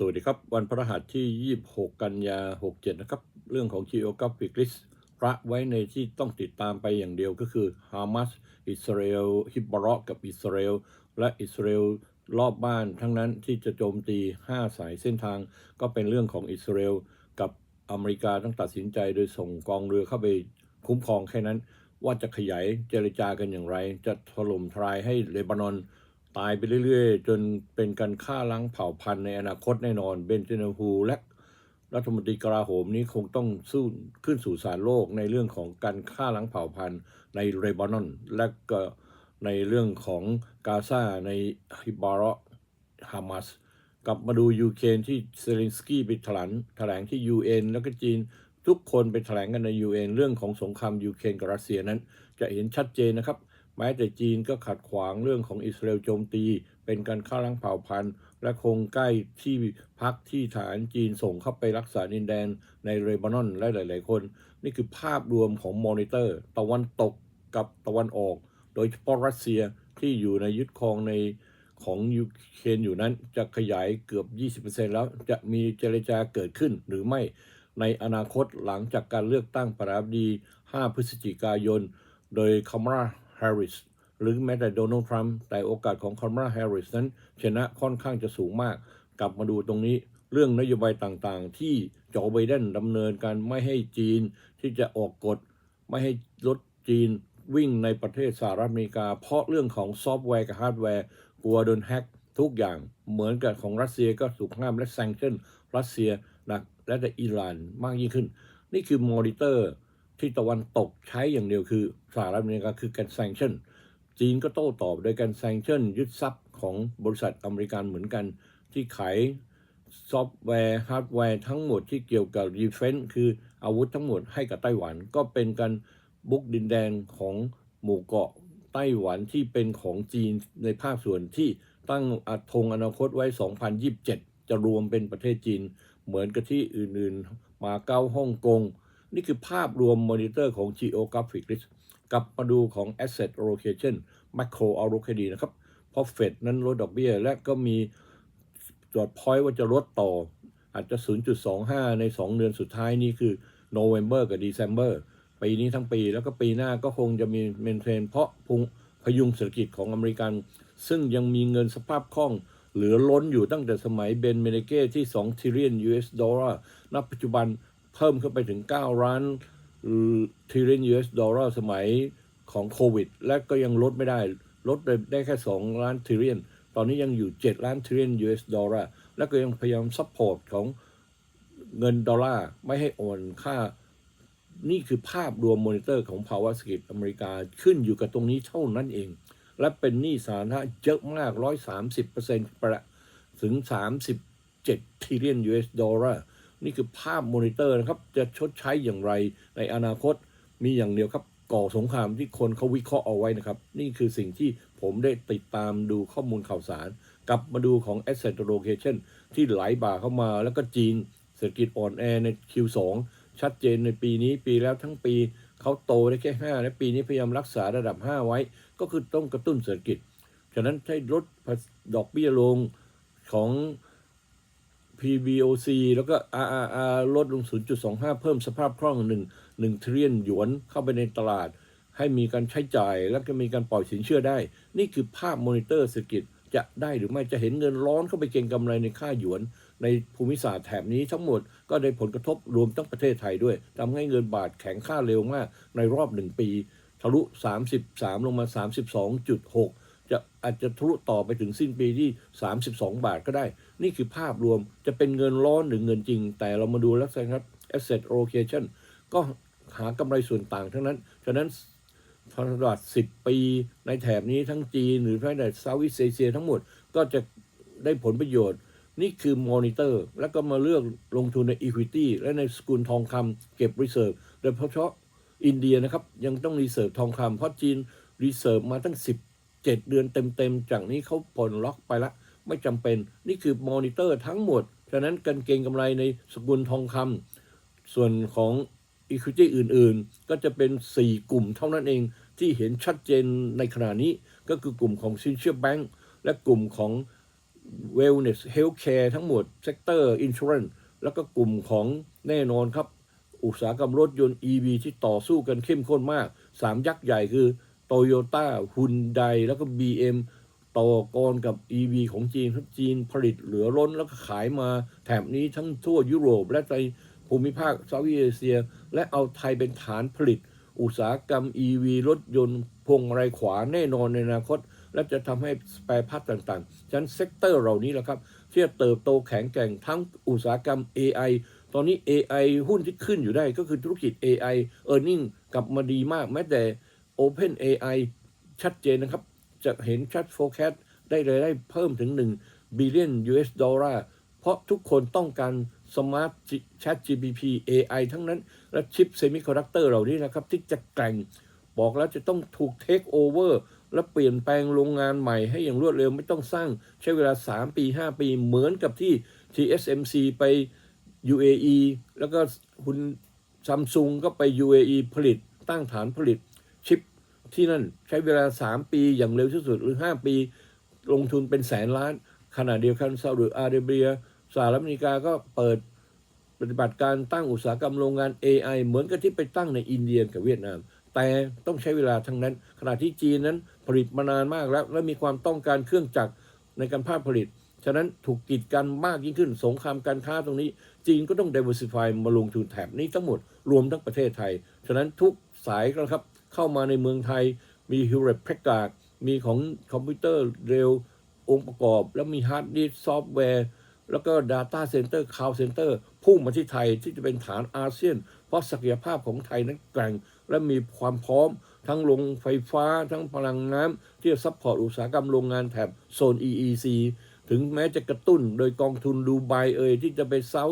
สวัสดีครับ วันพฤหัสที่ 26 กันยา 67 นะครับ เรื่องของ Geographic List ระไว้ในที่ต้องติดตามไปอย่างเดียวก็คือฮามาสอิสราเอลฮิบบารอกับอิสราเอลและอิสราเอลรอบบ้านทั้งนั้นที่จะโจมตี 5 สายเส้นทาง ก็เป็นเรื่องของอิสราเอลกับอเมริกาต้องตัดสินใจโดยส่งกองเรือเข้าไปคุ้มครองแค่นั้น ว่าจะขยายเจรจากันอย่างไร จะถล่มทลายให้เลบานอน ตายไปเรื่อยๆ จนเป็นการฆ่าล้างเผ่าพันธุ์ในอนาคตแน่นอน เบนเจเนฮูและรัฐมนตรีกลาโหมนี้คงต้องสู้ขึ้นสู่ศาลโลกในเรื่องของการฆ่าล้างเผ่าพันธุ์ในเลบานอน และก็ในเรื่องของกาซาในฮิบาระฮามาสกลับมาดูยูเครนที่เซเลนสกี้ไปแถลงแถลงที่ UN แล้วก็จีนทุกคนไปแถลงกันใน UN เรื่องของสงครามยูเครนกับรัสเซียนั้น จะเห็นชัดเจนนะครับ แม้แต่จีนก็ขัดขวางเรื่องของอิสราเอลโจมตี เป็นการฆ่าล้างเผ่าพันธุ์ และคงใกล้ที่พักที่ฐานจีนส่งเข้าไปรักษาดินแดนในเลบานอนและหลาย ๆ คน นี่คือภาพรวมของมอนิเตอร์ ตะวันตกกับตะวันออก โดยเฉพาะรัสเซียที่อยู่ในยึดครองในของยูเครนอยู่นั้นจะขยายเกือบ 20%แล้วจะมีเจรจาเกิดขึ้นหรือไม่ในอนาคตหลังจากการเลือกตั้งประธานาธิบดี 5 พฤศจิกายน โดยคามารา แฮร์ริสหรือแม้แต่โดนัลด์ทรัมป์แต่โอกาสของคามาราแฮร์ริสนั้น ชนะค่อนข้างจะสูงมาก กลับมาดูตรงนี้เรื่องนโยบายต่างๆ ที่โจไบเดนดำเนินการไม่ให้จีนที่จะออกกฎ ไม่ให้รถจีนวิ่งในประเทศสหรัฐอเมริกา เพราะเรื่องของซอฟต์แวร์กับฮาร์ดแวร์ กลัวโดนแฮ็กทุกอย่างเหมือนกับของรัสเซียก็ถูกห้ามและแซงชั่นรัสเซียหนักและแต่อิหร่านมากยิ่งขึ้น นี่คือมอนิเตอร์ ที่ตะวันตกใช้อย่างเดียวคือสหรัฐอเมริกาคือการแซงชั่นจีนก็โต้ตอบโดยการแซงชั่นยึดทรัพย์ของบริษัทอเมริกันเหมือนกัน ที่ขายซอฟต์แวร์ฮาร์ดแวร์ทั้งหมดที่เกี่ยวกับดีเฟน c ์คืออาวุธทั้งหมดให้กับไต้หวัน ก็เป็นการบุกดินแดนของหมู่เกาะไต้หวันที่เป็นของจีนในภาคส่วนที่ตั้งอัธงอนาคตไว้ 2027 จะรวมเป็นประเทศจีน เหมือนกับที่อื่นๆ มาเก้าฮ่องกง นี่คือภาพรวมมอนิเตอร์ของ Geographic List กลับมาดูของ Asset Allocation Macro เอาโอเคดีนะครับ เพราะเฟดนั้นลดดอกเบี้ย และก็มีจอดพอยต์ว่าจะลดต่อ อาจจะ 0.25 ใน 2 เดือนสุดท้ายนี่คือ November กับ December ปีนี้ทั้งปีแล้วก็ปีหน้าก็คงจะมีเมนเทนเพราะพุงพยุงเศรษฐกิจของอเมริกัน ซึ่งยังมีเงินสภาพคล่องเหลือล้นอยู่ตั้งแต่สมัยเบนเมเนเก้ที่2ทริล US ดอลลาร์ณปัจจุบัน เพิ่มขึ้นไปถึง 9 ล้านทริล US ดอลลาร์สมัยของโควิด และก็ยังลดไม่ได้ ลดได้แค่ 2 ล้านทริลตอนนี้ยังอยู่ 7 ล้านทริล US ดอลลาร์แล้วก็ยังพยายามซัพพอร์ตของเงินดอลลาร์ไม่ให้อ่อนค่า นี่คือภาพรวมมอนิเตอร์ของภาวะเศรษฐกิจอเมริกาขึ้นอยู่กับตรงนี้เท่านั้นเอง และเป็นหนี้สาธารณะเยอะมาก 130%ประถึง 37 trillion US ดอลลาร์ นี่คือภาพมอนิเตอร์นะครับ จะชดใช้อย่างไรในอนาคตมีอย่างเดียวครับ ก่อสงครามที่คนเขาวิเคราะห์เอาไว้นะครับ นี่คือสิ่งที่ผมได้ติดตามดูข้อมูลข่าวสาร กลับมาดูของ asset Location ที่ไหลบ่าเข้ามาแล้วก็จีนเศรษฐกิจอ่อนแอใน Q2 ชัดเจนในปีนี้ปีแล้วทั้งปีเขาโตได้แค่ 5 และปีนี้พยายามรักษาระดับ 5 ไว้ ก็คือต้องกระตุ้นเศรษฐกิจ ฉะนั้นให้ลดดอกเบี้ยลงของ PBOC แล้วก็ RRR ลดลง 0.25 เพิ่มสภาพคล่อง 1 1ทริลเลียนหยวนเข้าไปในตลาด ให้มีการใช้จ่ายแล้วก็มีการปล่อยสินเชื่อได้ นี่คือภาพมอนิเตอร์เศรษฐกิจจะได้หรือไม่จะเห็นเงินร้อนเข้าไปเก็งกำไรในค่าหยวน ในภูมิศาสตร์แถบนี้ทั้งหมดก็ได้ผลกระทบรวมทั้งประเทศไทยด้วยทำให้เงินบาทแข็งค่าเร็วมากในรอบหนึ่งปี ทะลุ 33 ลงมา 32.6 จะอาจจะทะลุต่อไปถึงสิ้นปีที่ 32 บาทก็ได้ นี่คือภาพรวมจะเป็นเงินร้อนหรือเงินจริง แต่เรามาดูลักษณะครับ asset allocation ก็หากำไรส่วนต่างทั้งนั้น ฉะนั้นตลอด10 ปีในแถบนี้ทั้งจีน หรือแม้แต่เซาท์อีสเอเชียทั้งหมดก็จะได้ผลประโยชน์ นี่คือมอนิเตอร์ แล้วก็มาเลือกลงทุนใน Equity และในสกุลทองคำเก็บ Reserve โดยเฉพาะอินเดียนะครับ ยังต้องรีเซิร์ฟทองคำเพราะจีนรีเซิร์ฟมาตั้ง 17 เดือนเต็มๆจากนี้เขาปลดล็อกไปละ ไม่จำเป็น นี่คือมอนิเตอร์ทั้งหมด ฉะนั้นการเก็งกำไรในสกุลทองคำส่วนของ Equity อื่นๆ ก็จะเป็น 4 กลุ่มเท่านั้นเองที่เห็นชัดเจนในขณะนี้ก็คือกลุ่มของสินเชื่อแบงก์และกลุ่มของ wellness healthcare ทั้งหมด sector insurance แล้วก็กลุ่มของแน่นอนครับ อุตสาหกรรมรถยนต์ EV ที่ต่อสู้กันเข้มข้นมากสามยักษ์ใหญ่คือ Toyota Hyundai แล้วก็ BM ต่อกรกับ EV ของจีนทั้งจีนผลิตเหลือล้นแล้วก็ขายมาแถบนี้ทั้งทั่วยุโรปและในภูมิภาคเซาท์อีเอเชีย และเอาไทยเป็นฐานผลิต อุตสาหกรรม EV รถยนต์พวงมาลัยขวาแน่นอนในอนาคต และจะทำให้สแปรพาร์ตต่างๆ ฉะนั้นเซกเตอร์เหล่านี้แหละครับที่จะเติบโตแข็งแกร่งทั้งอุตสาหกรรม AI ตอนนี้ AI หุ้นที่ขึ้นอยู่ได้ก็คือธุรกิจ AI earning กลับมาดีมากแม้แต่ Open AI ชัดเจนนะครับ จะเห็นชัด forecast ได้รายได้เพิ่มถึง1 billion US ดอลลาร์ เพราะทุกคนต้องการ Smart Chat GPT AI ทั้งนั้น และชิปเซมิคอนดักเตอร์เหล่านี้นะครับ ที่จะแกร่ง บอกแล้วจะต้องถูกเทคโอเวอร์และเปลี่ยนแปลงโรงงานใหม่ให้อย่างรวดเร็วไม่ต้องสร้างใช้เวลา 3 ปี 5 ปี เหมือนกับที่ TSMC ไป UAE แล้วก็คุณซัมซุงก็ไป UAE ผลิตตั้งฐานผลิตชิป ที่นั่นใช้เวลา 3 ปีอย่างเร็วที่สุดหรือ 5 ปี ลงทุนเป็นแสนล้าน ขณะเดียวกันซาอุดิอาระเบียสหรัฐอเมริกาก็เปิดปฏิบัติการตั้งอุตสาหกรรมโรงงาน AI เหมือนกับที่ไปตั้งในอินเดียกับเวียดนาม แต่ต้องใช้เวลาทั้งนั้น ขณะที่จีนนั้นผลิตมานานมากแล้ว และมีความต้องการเครื่องจักรในการภาคผลิต ฉะนั้นถูกกีดกันมากยิ่งขึ้นสงครามการค้าตรงนี้ จีนก็ต้อง diversify มาลงทุนแถบนี้ทั้งหมดรวมทั้งประเทศไทย ฉะนั้นทุกสายก็ครับ เข้ามาในเมืองไทย มี Hewlett Packard มีของคอมพิวเตอร์เร็วองค์ประกอบ แล้วมีฮาร์ดดิสซอฟต์แวร์ แล้วก็ Data Center Cloud Center พุ่งมาที่ไทยที่จะเป็นฐานอาเซียน เพราะศักยภาพของไทยนั้นแกร่ง และมีความพร้อม ทั้งโรงไฟฟ้าทั้งพลังน้ำที่จะซัพพอร์ตอุตสาหกรรมโรงงานแถบโซน EEC ถึงแม้จะกระตุ้นโดยกองทุนดูไบเอ่ยที่จะไปเซา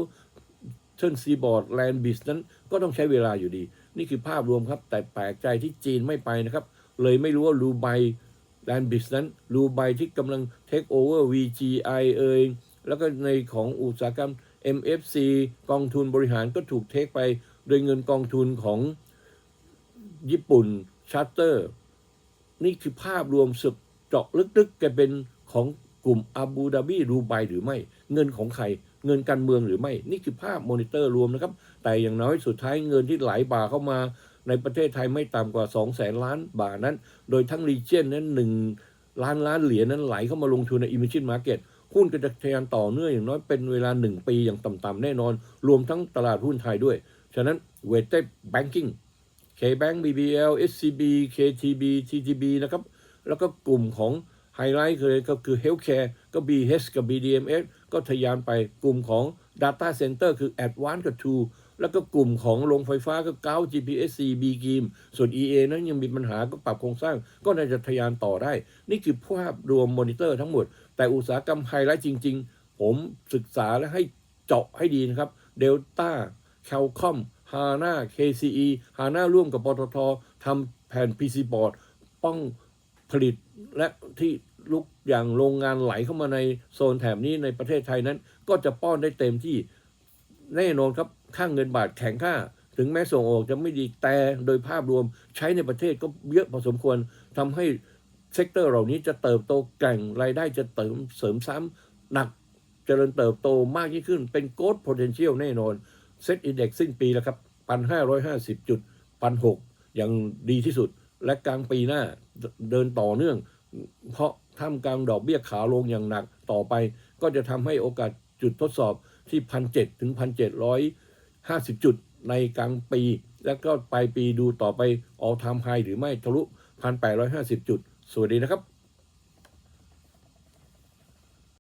เทิร์นซีบอร์ดแลนด์บิสนั้นก็ต้องใช้เวลาอยู่ดี นี่คือภาพรวมครับ แต่แปลกใจที่จีนไม่ไปนะครับ เลยไม่รู้ว่าดูไบแลนบิสนั้นรูไบที่กำลังเทคโอเวอร์ VGI เอยแล้วก็ในของอุตสาหกรรม MFC กองทุนบริหารก็ถูกเทคไป โดยเงินกองทุนของญี่ปุ่นชาร์เตอร์ นี่คือภาพรวมสึกเจาะลึกๆแกเป็นของกลุ่มอาบูดาบีรูไบหรือไม่ เงินของใครเงินการเมืองหรือไม่ นี่คือภาพมอนิเตอร์รวมนะครับ แต่อย่างน้อยสุดท้ายเงินที่ไหลบ่าเข้ามาในประเทศไทยไม่ต่ำกว่า 2 0 0แสนล้านบาทนั้น โดยทั้งรีเจนนั้นหนึ่งล้านล้านเหรียญนั้นไหลเข้ามาลงทุนใน Emerging Market หุ้นก็จะทะยานต่อเนื่องอย่างน้อยเป็นเวลา 1 ปีอย่างต่ำๆแน่นอน รวมทั้งตลาดหุ้นไทยด้วย ฉะนั้น Weighted Banking KBank BBL SCB KTB TTB นะครับ แล้วก็กลุ่มของไฮไลท์เลยก็คือ Healthcare ก็ BH กับ BDMS ก็ทะยานไปกลุ่มของ Data Center คือ Advanced กับ True แล้วก็กลุ่มของโรงไฟฟ้าก็เก้า GPSC B กิมส่วน EA นั้นยังมีปัญหาก็ปรับโครงสร้าง ก็น่าจะทยานต่อได้ นี่คือภาพรวมมอนิเตอร์ทั้งหมด แต่อุตสาหกรรมไฮไลท์จริง ๆ ผมศึกษาและให้เจาะให้ดีนะครับเดลต้าแคลคอมฮาน่า KCE ฮาน่าร่วมกับปตททำแผ่น PC board ป้องผลิตและที่ ลุกอย่างโรงงานไหลเข้ามาในโซนแถบนี้ในประเทศไทยนั้น ก็จะป้อนได้เต็มที่แน่นอนครับค่างเงินบาทแข็งค่า ถึงแม้ส่งออกจะไม่ดีแต่โดยภาพรวมใช้ในประเทศก็เยอะพอสมควรทำให้เซกเตอร์เหล่านี้จะเติบโตแก่งรายได้จะเติมเสริมซ้ำหนักเจริญเติบโตมากยิ่งขึ้นเป็นโกด potential แน่นอนเซ็ตอินเด็กซ์สิ้นปีแล้วครับปันห้าร้อยห้าสิบจุดปันหกอย่างดีที่สุด และกลางปีหน้าเดินต่อเนื่อง เพราะ ท่ามกลางดอกเบี้ยขาลงอย่างหนักต่อไป ก็จะทำให้โอกาสจุดทดสอบที่พันเถึงพันเจ็ดร้อยห้าสิบจุดในกลางปี แล้วก็ปลายปีดูต่อไปออทามไฮหรือไม่ทะลุพันแปดร้อยห้าสิบจุด สวัสดีนะครับ